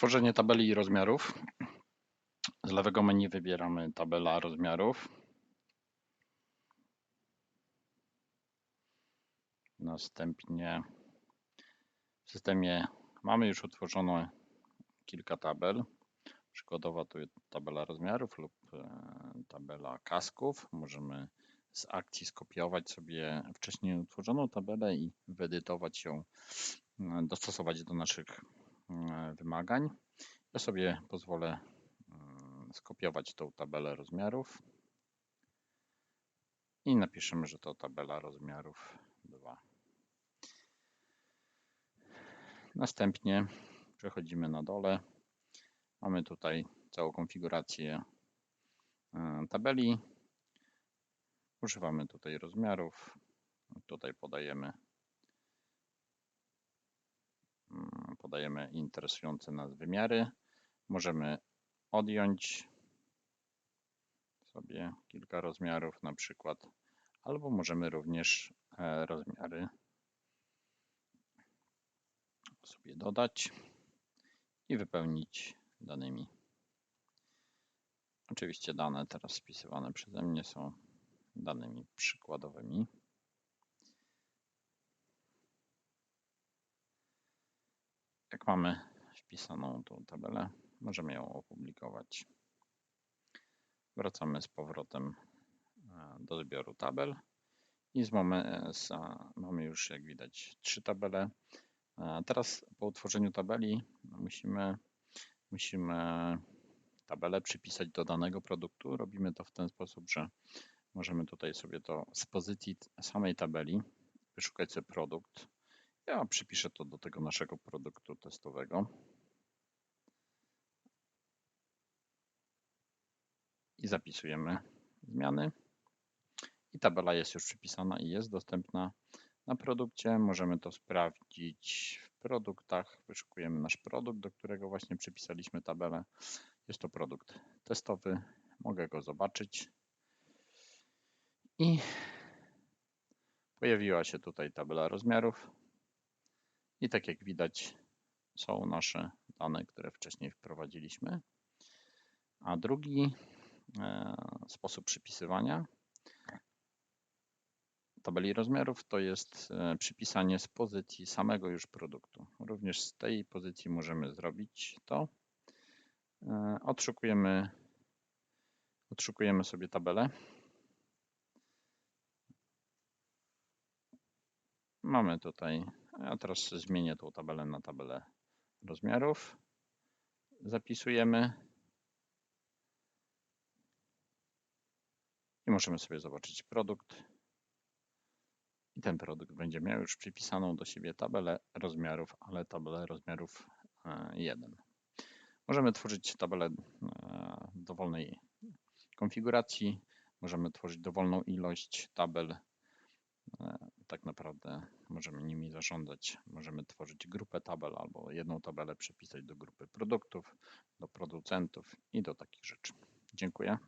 Tworzenie tabeli i rozmiarów. Z lewego menu wybieramy tabela rozmiarów. Następnie w systemie mamy już utworzono kilka tabel. Przykładowa tu jest tabela rozmiarów lub e, tabela kasków. Możemy z akcji skopiować sobie wcześniej utworzoną tabelę i wyedytować ją, e, dostosować do naszych wymagań. Ja sobie pozwolę skopiować tą tabelę rozmiarów i napiszemy, że to tabela rozmiarów 2. Następnie przechodzimy na dole. Mamy tutaj całą konfigurację e, tabeli. Używamy tutaj rozmiarów. Tutaj podajemy mm, podajemy interesujące nas wymiary. Możemy odjąć sobie kilka rozmiarów na przykład, albo możemy również e, rozmiary sobie dodać i wypełnić danymi. Oczywiście dane teraz spisywane przeze mnie są danymi przykładowymi. Jak mamy wpisaną tą tabelę, możemy ją opublikować. Wracamy z powrotem e, do zbioru tabel i z mamy już, jak widać, trzy tabele. Teraz po utworzeniu tabeli musimy, musimy tabelę przypisać do danego produktu. Robimy to w ten sposób, że możemy tutaj sobie to z pozycji samej tabeli wyszukać sobie produkt. Ja przypiszę to do tego naszego produktu testowego. I zapisujemy zmiany. I tabela jest już przypisana i jest dostępna na produkcie. Możemy to sprawdzić w produktach. Wyszukujemy nasz produkt, do którego właśnie przypisaliśmy tabelę. Jest to produkt testowy. Mogę go zobaczyć. I pojawiła się tutaj tabela rozmiarów. I tak jak widać, są nasze dane, które wcześniej wprowadziliśmy. A drugi e, sposób przypisywania tabeli rozmiarów to jest e, przypisanie z pozycji samego już produktu. Również z tej pozycji możemy zrobić to. E, odszukujemy, odszukujemy sobie tabelę. Mamy tutaj, ja teraz zmienię tą tabelę na tabelę rozmiarów. Zapisujemy. I możemy sobie zobaczyć produkt i ten produkt będzie miał już przypisaną do siebie tabelę rozmiarów, ale tabelę rozmiarów 1. E, możemy tworzyć tabelę e, dowolnej konfiguracji, możemy tworzyć dowolną ilość tabel. Tak naprawdę możemy nimi zarządzać. Możemy tworzyć grupę tabel albo jedną tabelę przypisać do grupy produktów, do producentów i do takich rzeczy. Dziękuję.